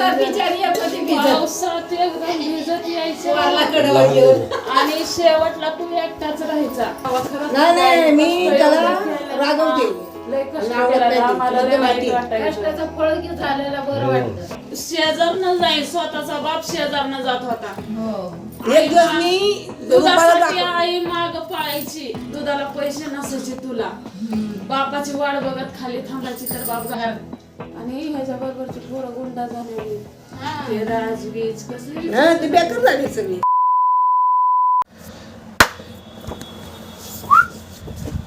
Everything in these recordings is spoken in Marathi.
पावसात बिचारी येत होती भिजत. पावसात एकदम भिजत यायचं. वारला कडवा घेऊन आणि शेवटला तू एकटाच राहायचा. खरंच नाही नाही मी त्याला. रागवते. लय कष्ट रागवत केलं. नाही. आम्हाला लय तुला वाईट माहिती. वाटायचं. कष्टाचं फळ घेऊन झालेलं बरं वाटतं. शेजारनं जाईल स्वतःचा बाप शेजारनं जात होता. हो. एक दिवस मी दुपारा दुधासाठी दाखव- आई माग पाळायची. दुधाला पैसे नसायचे तुला. बापाची वाट बघत खाली थांबायची तर बाप घरात आणि ह्याच्या बरोबरची पोरं गुंडा झालेली ते राजबीज कसली हा ती बेकार झाली सगळी.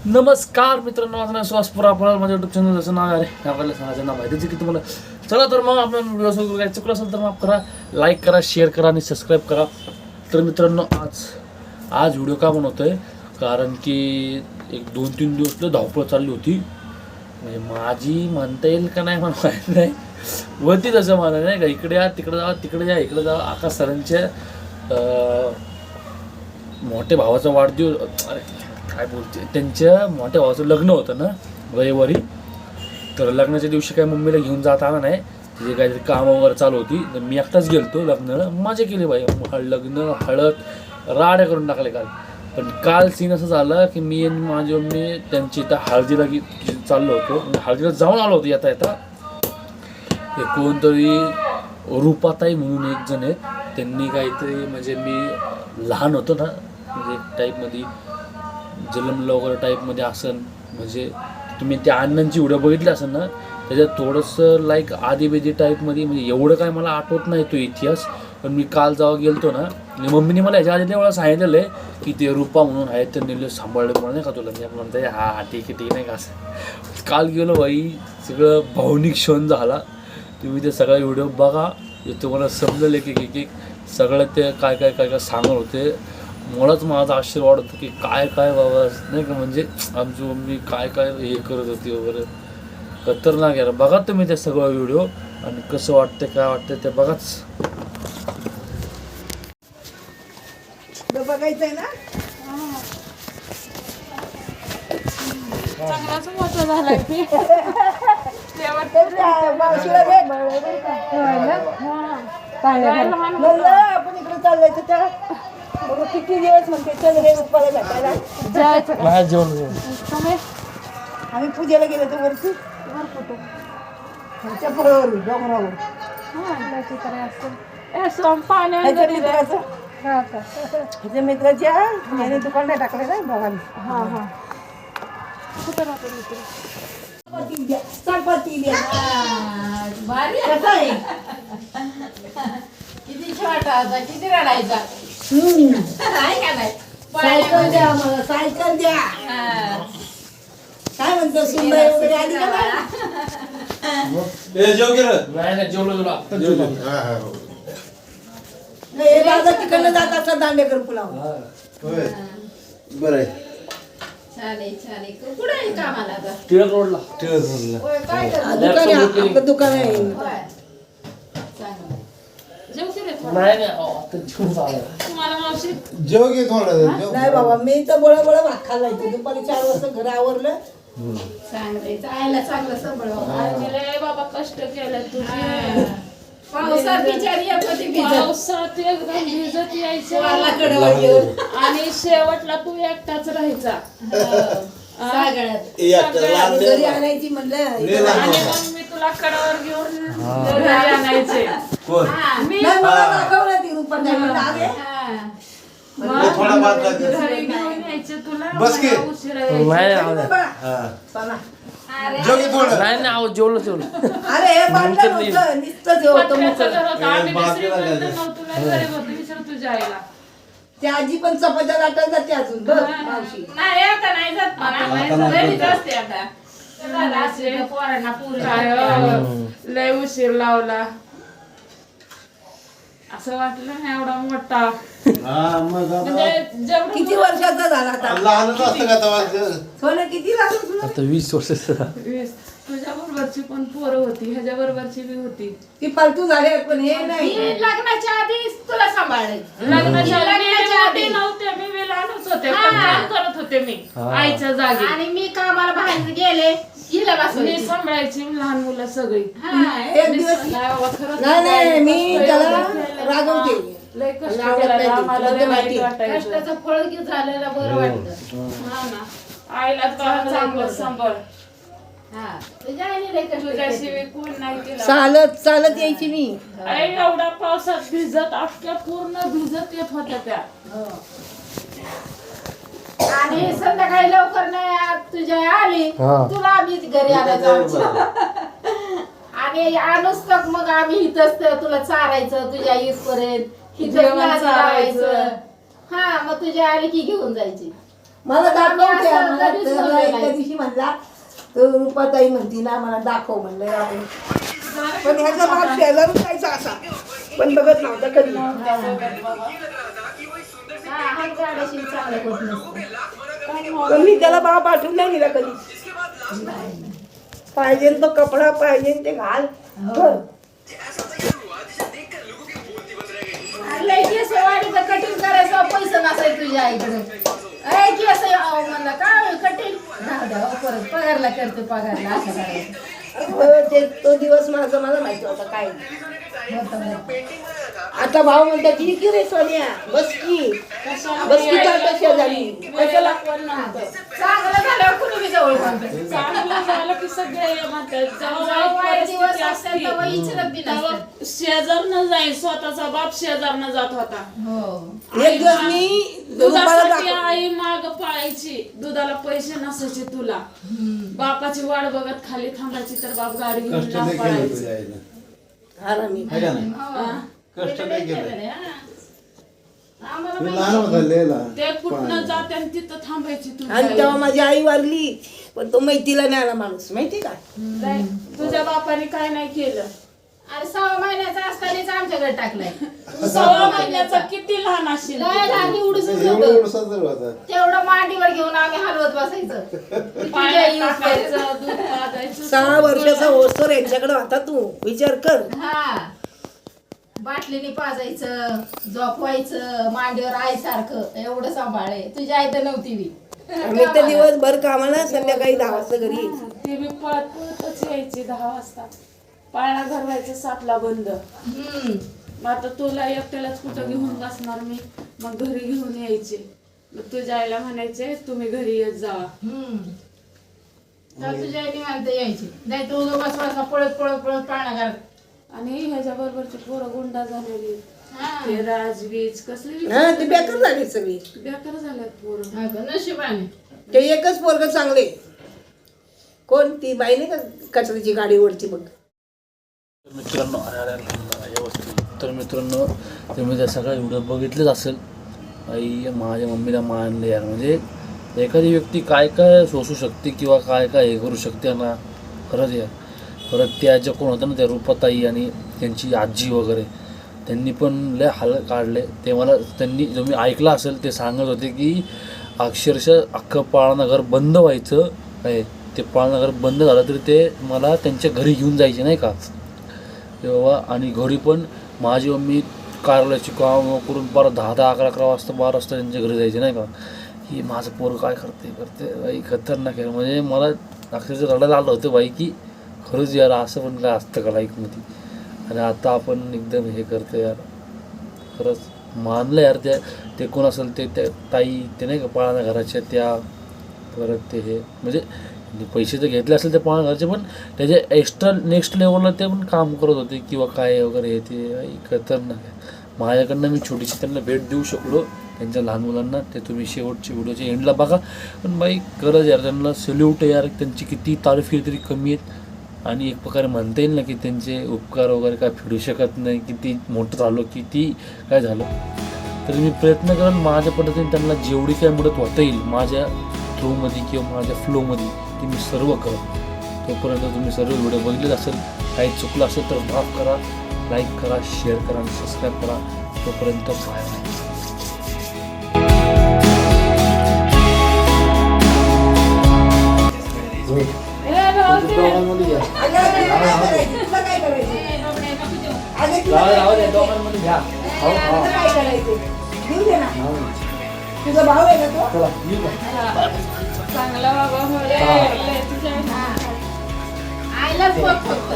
नमस्कार मित्रांनो माझं नाव सुहास पुरापुरा माझ्या युट्यूब चॅनल जसं नाव आहे. आपल्याला सांगायचं नाव माहितीच आहे की तुम्हाला? चला तर मग आपण व्हिडिओ सुरू काय चुकलं असेल तर माफ करा. लाईक करा शेअर करा आणि सबस्क्राईब करा. तर मित्रांनो आज आज व्हिडिओ का बनवतोय? कारण की एक दोन तीन दिवस धावपळ चालली होती. म्हणजे माझी म्हणता येईल का नाही मला माहीत नाही. वरती तसं मला नाही का इकडे या तिकडे जा तिकडे जा इकडे जा आकाश सरांच्या मोठ्या भावाचा वाढदिवस अरे काय बोलते त्यांच्या मोठ्या भावाचं लग्न होतं ना रविवारी. तर लग्नाच्या दिवशी काय मम्मीला घेऊन जात आला नाही. तिथे काहीतरी कामं वगैरे चालू होती. तर मी एकटाच गेलतो लग्नाला. मजा केली बाई. हळ- लग्न हळद राड्या करून टाकले काल. पण काल सीन असं झालं की मी आणि माझी मम्मी त्यांची इथं हळदीला गी- चाललो होतो. म्हणजे हळदीला जाऊन आलो होतो येता येता. ते कोणतरी रूपाताई म्हणून एक जण आहेत. त्यांनी काहीतरी म्हणजे मी लहान होतो ना म्हणजे टाईपमध्ये जन्मलं वगैरे टाईपमध्ये असन. म्हणजे तुम्ही त्या अण्णांची व्हिडिओ बघितली असेल ना त्याच्यात थोडंसं लाईक आदिवेदी टाईपमध्ये म्हणजे एवढं काय मला आठवत नाही तो इतिहास. पण मी काल जेव्हा गेलतो ना मम्मीने मला याच्या आधी मला सांगितलेलं आहे की ते रूपा म्हणून आहेत त्यांनी सांभाळलं म्हणून नाही का तुला. मी म्हणते हा हा ठीक आहे ठीक नाही का असं. काल गेलो बाई सगळं भावनिक क्षण झाला. तुम्ही ते सगळा व्हिडिओ बघा. जे तुम्हाला समजले की एक एक सगळं ते काय काय काय काय सांगत होते. मुळात माझा आशीर्वाद होता की काय काय बाबा नाही का म्हणजे आमची मम्मी काय काय हे करत होती वगैरे. खतरनाक यार बघा तुम्ही ते सगळं व्हिडिओ आणि कसं वाटतं काय वाटतं ते बघाच तुला बघायचंय ना? चांगलाच मोठा झालाय. ते त्या मावशीला भेट. काय लहान म्हणलं आपण इकडे चाललोय तर त्या बघू किती दिवस म्हणते चल भेटायला. नाही जेवण तुम्ही आम्ही पूजेला गेलो तर वरती. ह्याच्या पुढावर डोंगरावर. ह्याच्या मित्राचं ह्याच्या मित्राच्या याने दुकान नाही टाकलं ना भावाने हा हा. कुठं राहतो मित्र? हा, आहे. आहे? किती छोटा होता किती रडायचा हम्म. आहे का नाही? सायकल द्या सायकल द्या. हा. काय म्हणतो सुंदर वगैरे आली का नाही? जेवलो जेवलो हो. नाही, हे दादा तिकडनं जात असतात दांडेकर पुलावर. होय. बरं आहे. चालेल चालेल. कुठे आहे कामाला आता? टिळक रोडला. टिळक रोडला. होय, काय करतो? हा, दुकान आहे आपलं दुकान आहे. होय. चांगलं. जेवते रे थोडं. नाही नाही अहो, आता जेवून झालं. तुम्हाला मावशी? जेव घे थोडं जेव. नाही बाबा मी तर बळ बळ भात खाल्ला इथे दुपारी चार वाजता घर आवरलं. चायला चांगलं आणि लय बाबा कष्ट केले तुझे. पावसात बिचारी होती भिजत पावसात एकदम भिजत यायचं. आणि शेवटला तू एकटाच राहायचा. सागळ्यात लहान घरी. आणायची म्हणलं. लय लहान आणि होता. मग मी तुला कडावर घेऊन घरी आणायचे. कोण? मी. नाही मला दाखवलं ती रुपा अरे हा. ए, थोडा भात लागेल. घरी घेऊन यायचे तुला. बस की. मला उशिरा यायचं. नाही नाही बाबा हा. चला. घे थोडं नाही नाही अहो जेवलो जेवलो. अरे हे भांडण होतं नुसतं जे होतं पत्र्याचं होतं. आम्ही हे बाजूला श्रीमंत गेलं. नव्हतो, लय गरीब होतो. विचार तुझ्या आईला. ते आजी पण चपात्या लाटायला जाते अजून. बघ मावशी. नाही आता नाही जात. मला नाही घरीच असते आता. झालं असेल, पोरांना पूर्ण काय लय उशीर लावला. असं वाटलं ना एवढा मोठा. हा मग आता म्हणजे जेवढं किती वर्षाचा झाला आता? लहानच असतं का तेव्हा ते? सोनं किती लागलं तुला आता वीस वर्ष वीस. तुझ्या बरोबरची पण पोरं होती ह्याच्या बरोबरची बी होती. ती फालतू झाले पण हे नाही. मी लग्नाच्या आधी तुला सांभाळले. लग्नाच्या आधी लग्नाच्या मी आधी. मोठी नव्हते मी बी लहानच होते पण हा. काम करत होते मी आईच्या जागी. आणि मी कामाला बाहेर गेले. हिला मी बसवायची सांभाळायची लहान मुलं सगळी. हा एक दिवस. नाही बाबा, खरंच नाही नाही मी कष्ट त्याला एवढं. रागवते. लय कष्ट मला आवडत केलं नाही ते. आम्हाला तुला लय तर माहिती. वाईट वाटायचं. कष्टाचं फळ की झालेलं बरं वाटतं. हा ना. आईला तर चांगलं सांभाळ. हा तुझ्या आईने लय कष्ट केले. तुझ्याशिवाय कोण नाही केलं चालत चालत यायची मी. आई एवढ्या पावसात भिजत अख्ख्या पूर्ण भिजत येत होत्या त्या. हो. आणि संध्याकाळी लवकर नाही आ- तुझ्या आली हा. तुला आम्ही घरी आला जाऊ आणि आणूच तर मग आम्ही इथंच तर तुला चारायचं तुझ्या पर्यंत इथं जेवण चारायचं. हा मग तुझ्या आली की घेऊन जायची मला एका. दिवशी म्हणला तर रुपाताई म्हणती ना मला दाखव म्हणलं आपण पण ह्याचा भाग जायचा असा पण बघत नव्हता कधी हा हात गाड्याशी चांगलं होत नसतं पण मी त्याला भाव पाठवून नाही दिला कधी. पाहिजे तो कपडा पाहिजे ते घाल. कटिंग करायचं पैसे नसायचं तुझ्या आईकडे. अहो म्हणलं काय कटिंग द्या अहो, परत पगारला करते पगारला असं करायचं. हो, ते दिवस माझा मला माहिती होता काय. होतं. आता भाऊ म्हणतात की की रे सोनिया? बस की. बस की तर कशा झाली कशाला? चांगलं झाल्यावर कुणी बी जवळ. चांगलं झालं की सगळे नसतं. शेजारनं जाईल स्वतःचा बाप शेजारनं जात होता. हो. एक दिवस मी दुधासाठी आई माग पाळायची. दुधाला पैसे नसायचे तुला. बापाची वाट बघत खाली थांबायची तर बाप गाडी घेऊन पळायचं. आरामी. कष्ट नाही केलं हा. आम्हाला मी लहान होता लय लहान ते कुठनं जाते आणि तिथं थांबायची तुझी आणि आई. तेव्हा माझी आई वारली पण तो मैतीला नाही आला माणूस माहिती का? नाही, तुझ्या बापाने काय नाही केलं. अरे सहा महिन्याचा असतानाच आमच्याकडे टाकलाय. सव्वा महिन्याचा किती लहान असेल लय लहान एवढंच एवढं होतं. एवढं जर होता. तेवढं मांडीवर घेऊन आम्ही हलवत बसायचं. तुझ्या पाण्यात use करायचं. टाकायचं दूध पाजायचं सहा वर्षाचा होस्तर यांच्याकडे होता तू विचार कर. हा. बाटलीने पाजायचं झोपवायचं मांडीवर आईसारखं एवढं सांभाळे तुझी आई तर नव्हती आम्ही तर दिवसभर कामाला संध्याकाळी दहा वाजता घरी यायचो. ते मी पळत पळतच यायची दहा वाजता. पाळणा घरवायचं सातला बंद. हम्म. मग आता तुला एकट्यालाच कुठं घेऊन बसणार मी? मग घरी घेऊन यायचे. मग तुझ्या आईला म्हणायचे तुम्ही घरी येत जावा. हम्म. तर तुझ्या आई निवांत यायची. नाही तू उगा बस बसा पळत पळत पळत पाळणा घरात. आणि ह्याच्या बरोबरची पोरं गुंडा झालेली. हा. ते राजवीज कसली हा ते बेकार झाले सगळी. बेकार झाल्यात पोरं. हा? नशिबाने. ते एकच पोरग चांगले. कोण? ती बाई नाही का कचऱ्याची गाडी ओढती बघ तर मित्रांनो अरे अरे अरे, व्यवस्थित. तर मित्रांनो तुम्ही त्या सगळ्या व्हिडिओ बघितलेच असेल आई माझ्या मम्मीला मानले यार. म्हणजे एखादी व्यक्ती काय काय सोसू शकते किंवा काय काय हे करू शकते ना? खरंच यार. परत त्या ज्या कोण होत्या ना त्या रुपाताई आणि त्यांची आजी वगैरे त्यांनी पण लय हाल काढले. ते मला त्यांनी जो मी ऐकलं असेल ते सांगत होते की अक्षरशः अख्खं पाळणाघर बंद व्हायचं. आहे ते पाळणाघर बंद झालं तरी ते मला त्यांच्या घरी घेऊन जायचे नाही का? तेव्हा आणि घरी पण माझी मम्मी कार्यालयाची काम करून परत दहा दहा अकरा अकरा वाजता बारा वाजता त्यांच्या घरी जायचे नाही का? की माझं पोर काय करते करते? बाई खतरनाक आहे. म्हणजे मला अक्षरशः रडायला आलं होतं बाई की खरंच यार असं पण काय असतं का लाईकमध्ये आणि आता आपण एकदम हे करतो यार. खरंच मानलं यार त्या ते कोण असेल ते त्या ताई ते नाही का पाळणा घराच्या त्या परत ते हे म्हणजे पैसे तर घेतले असेल ते पाळणा घराचे पण त्याचे एक्स्ट्रा नेक्स्ट लेवलला ते पण काम करत होते किंवा काय वगैरे हे ते. खतरनाक माझ्याकडनं मी छोटीशी त्यांना भेट देऊ शकलो. त्यांच्या लहान मुलांना ते तुम्ही शेवटच्या व्हिडिओच्या एंडला बघा. पण बाई खरंच यार त्यांना सल्यूट यार. त्यांची किती तारीफ केली तरी कमी आहेत. आणि एक प्रकारे म्हणता येईल ना की त्यांचे उपकार वगैरे काय फेडू शकत नाही किती मोठं झालो किती काय झालं. तर मी प्रयत्न करेन माझ्या पद्धतीने त्यांना जेवढी काय मदत होता येईल माझ्या थ्रूमध्ये किंवा माझ्या फ्लोमध्ये ते मी सर्व करेन. तोपर्यंत तुम्ही सर्व व्हिडिओ बघितलेच असेल काही चुकलं असेल तर माफ करा लाईक करा शेअर करा आणि सबस्क्राईब करा. तोपर्यंत बाय ए, राहू तुझा भाऊ आहे का तो चांगला बाबा हो. फक्त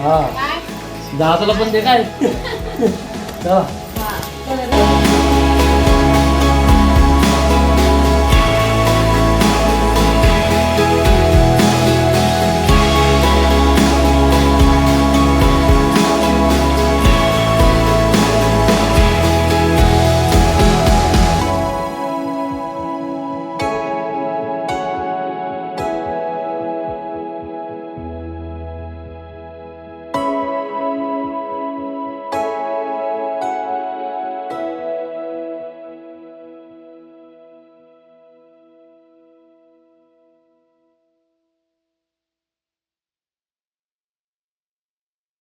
हा दादाला पण दे काय? चला